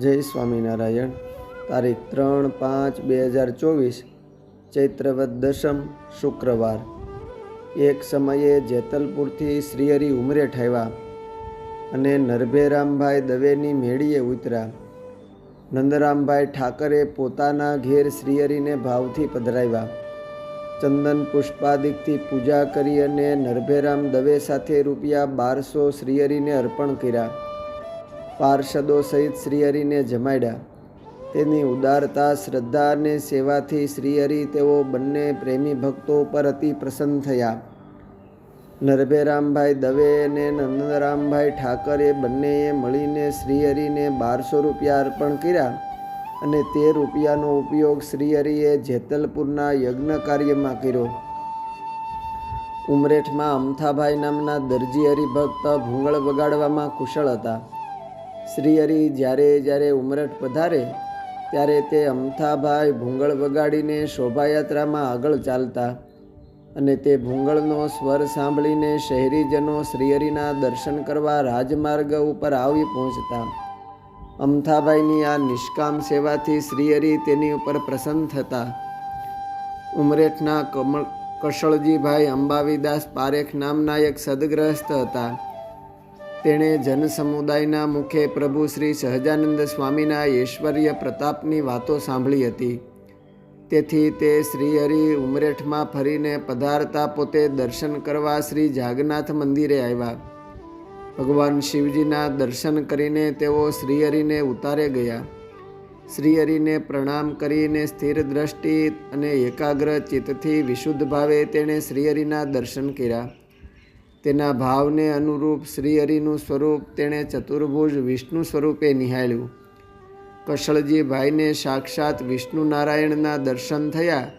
જય સ્વામિનારાયણ. તારીખ ત્રણ પાંચ બે હજાર ચોવીસ ચૈત્રવત દશમ શુક્રવાર. એક સમયે જેતલપુરથી શ્રીહરિ ઉમરેઠ આવ્યા અને નરભેરામભાઈ દવેની મેળીએ ઉતર્યા. નંદરામભાઈ ઠાકરે પોતાના ઘેર શ્રીહરિને ભાવથી પધરાવ્યા. ચંદન પુષ્પાદિકથી પૂજા કરી અને નરભેરામ દવે સાથે રૂપિયા બારસો શ્રીહરિને અર્પણ કર્યા. પાર્ષદો સહિત શ્રીહરિને જમાડ્યા. તેની ઉદારતા, શ્રદ્ધા અને સેવાથી શ્રીહરિ તેઓ બંને પ્રેમી ભક્તો પર અતિ પ્રસન્ન થયા. નરભેરામભાઈ દવે અને નંદરામભાઈ ઠાકરે બંનેએ મળીને શ્રીહરિને બારસો રૂપિયા અર્પણ કર્યા અને તે રૂપિયાનો ઉપયોગ શ્રીહરિએ જેતલપુરના યજ્ઞ કાર્યમાં કર્યો. ઉમરેઠમાં અમથાભાઈ નામના દરજી હરિભક્ત ભૂંગળ વગાડવામાં કુશળ હતા. શ્રીહરિ જ્યારે જ્યારે ઉમરઠ પધારે, ત્યારે તે અમથાભાઈ ભૂંગળ વગાડીને શોભાયાત્રામાં આગળ ચાલતા અને તે ભૂંગળનો સ્વર સાંભળીને શહેરીજનો શ્રીહરિના દર્શન કરવા રાજમાર્ગ ઉપર આવી પહોંચતા. અમથાભાઈની આ નિષ્કામ સેવાથી શ્રીહરિ તેની ઉપર પ્રસન્ન થતા. ઉમરેઠના કમળ કશળજીભાઈ અંબાવીદાસ પારેખ નામના એક સદગ્રસ્ત હતા. તેણે જનસમુદાયના મુખે પ્રભુ શ્રી સહજાનંદ સ્વામીના ઐશ્વર્ય પ્રતાપની વાતો સાંભળી હતી. તેથી તે શ્રીહરિ ઉમરેઠમાં ફરીને પધારતા પોતે દર્શન કરવા શ્રી જાગનાથ મંદિરે આવ્યા. ભગવાન શિવજીના દર્શન કરીને તેઓ શ્રીહરિને ઉતારે ગયા. શ્રીહરિને પ્રણામ કરીને સ્થિર દ્રષ્ટિ અને એકાગ્ર ચિત્તથી વિશુદ્ધ ભાવે તેણે શ્રીહરિના દર્શન કર્યા. તેના ભાવને અનુરૂપ શ્રીહરિનું સ્વરૂપ તેણે ચતુર્ભુજ વિષ્ણુ સ્વરૂપે નિહાળ્યું. કશળજીભાઈને સાક્ષાત વિષ્ણુ નારાયણના દર્શન થયા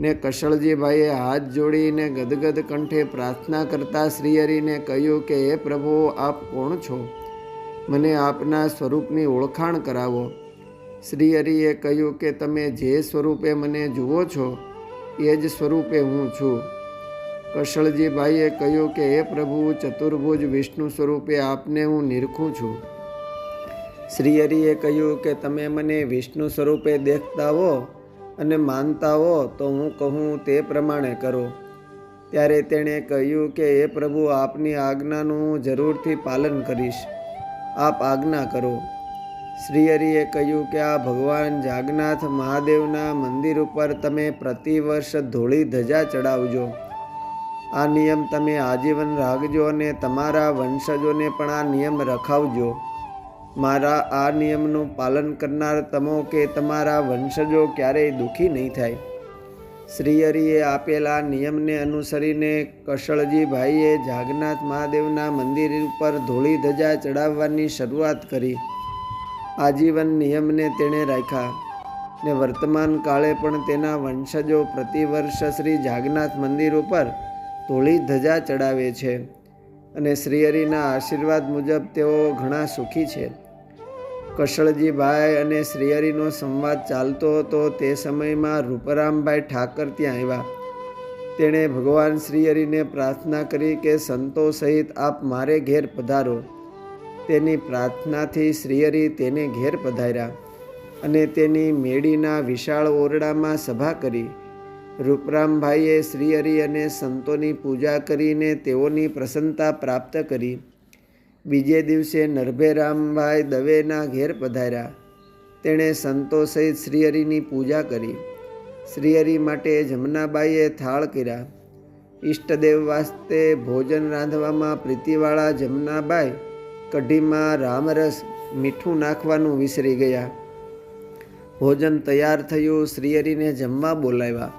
ને કશળજીભાઈએ હાથ જોડીને ગદગદ કંઠે પ્રાર્થના કરતા શ્રીહરિને કહ્યું કે, હે પ્રભુ, આપ કોણ છો? મને આપના સ્વરૂપની ઓળખાણ કરાવો. શ્રીહરિએ કહ્યું કે, તમે જે સ્વરૂપે મને જુઓ છો, એ જ સ્વરૂપે હું છું. કશળજીભાઈએ કહ્યું કે, હે પ્રભુ, ચતુર્ભુજ વિષ્ણુ સ્વરૂપે આપને હું નિરખું છું. શ્રી હરિએ કહ્યું કે, તમે મને વિષ્ણુ સ્વરૂપે દેખતા હો અને માનતા હો તો હું કહું તે પ્રમાણે કરો. ત્યારે તેણે કહ્યું કે, હે પ્રભુ, આપની આજ્ઞાનું હું જરૂરથી પાલન કરીશ. આપ આજ્ઞા કરો. શ્રી હરિએ કહ્યું કે, આ ભગવાન જાગનાથ મહાદેવના મંદિર ઉપર તમે પ્રતિવર્ષ ધોળી ધજા ચડાવજો. આ નિયમ તમે આજીવન રાખજો અને તમારા વંશજોને પણ આ નિયમ રખાવજો. મારા આ નિયમનું પાલન કરનાર તમો કે તમારા વંશજો ક્યારેય દુઃખી નહીં થાય. શ્રીહરિએ આપેલા નિયમને અનુસરીને કશળજીભાઈએ જાગનાથ મહાદેવના મંદિર ઉપર ધોળી ધજા ચડાવવાની શરૂઆત કરી. આજીવન નિયમને તેણે રાખ્યા ને વર્તમાન કાળે પણ તેના વંશજો પ્રતિવર્ષ શ્રી જાગનાથ મંદિર ઉપર ધોળી ધજા ચડાવે છે અને શ્રીહરિના આશીર્વાદ મુજબ તેઓ ઘણા સુખી છે. કશળજીભાઈ અને શ્રીહરિનો સંવાદ ચાલતો હતો તે સમયમાં રૂપરામભાઈ ઠાકર ત્યાં આવ્યા. તેણે ભગવાન શ્રીહરિને પ્રાર્થના કરી કે સંતો સહિત આપ મારે ઘેર પધારો. તેની પ્રાર્થનાથી શ્રીહરિ તેને ઘેર પધાર્યા અને તેની મેળીના વિશાળ ઓરડામાં સભા કરી. રૂપરામભાઈએ શ્રીહરિ અને સંતોની પૂજા કરીને તેઓની પ્રસન્નતા પ્રાપ્ત કરી. બીજે દિવસે નરભેરામભાઈ દવેના ઘેર પધાર્યા. તેણે સંતો સહિત શ્રીહરિની પૂજા કરી. શ્રીહરિ માટે જમનાબાઈએ થાળ કર્યા. ઈષ્ટદેવ વાસ્તે ભોજન રાંધવામાં પ્રીતિવાળા જમનાબાઈ કઢીમાં રામરસ મીઠું નાખવાનું વિસરી ગયા. ભોજન તૈયાર થયું, શ્રીહરિને જમવા બોલાવ્યા.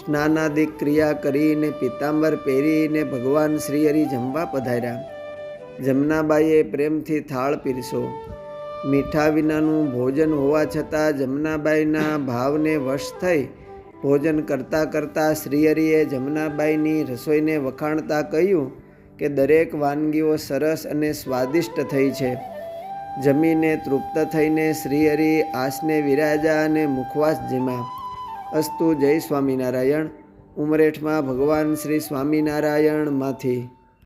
સ્નાનાદિક ક્રિયા કરીને પિતાંબર પહેરીને ભગવાન શ્રીહરિ જમવા પધાર્યા. જમનાબાઈએ પ્રેમથી થાળ પીરસો. મીઠા વિનાનું ભોજન હોવા છતાં જમનાબાઈના ભાવને વશ થઈ ભોજન કરતાં કરતાં શ્રીહરિએ જમનાબાઈની રસોઈને વખાણતા કહ્યું કે દરેક વાનગીઓ સરસ અને સ્વાદિષ્ટ થઈ છે. જમીને તૃપ્ત થઈને શ્રીહરિ આસને વિરાજા અને મુખવાસ જીમા અસ્તુ જય સ્વામિનારાયણ. ઉમરેઠમાં ભગવાન શ્રી સ્વામિનારાયણમાંથી.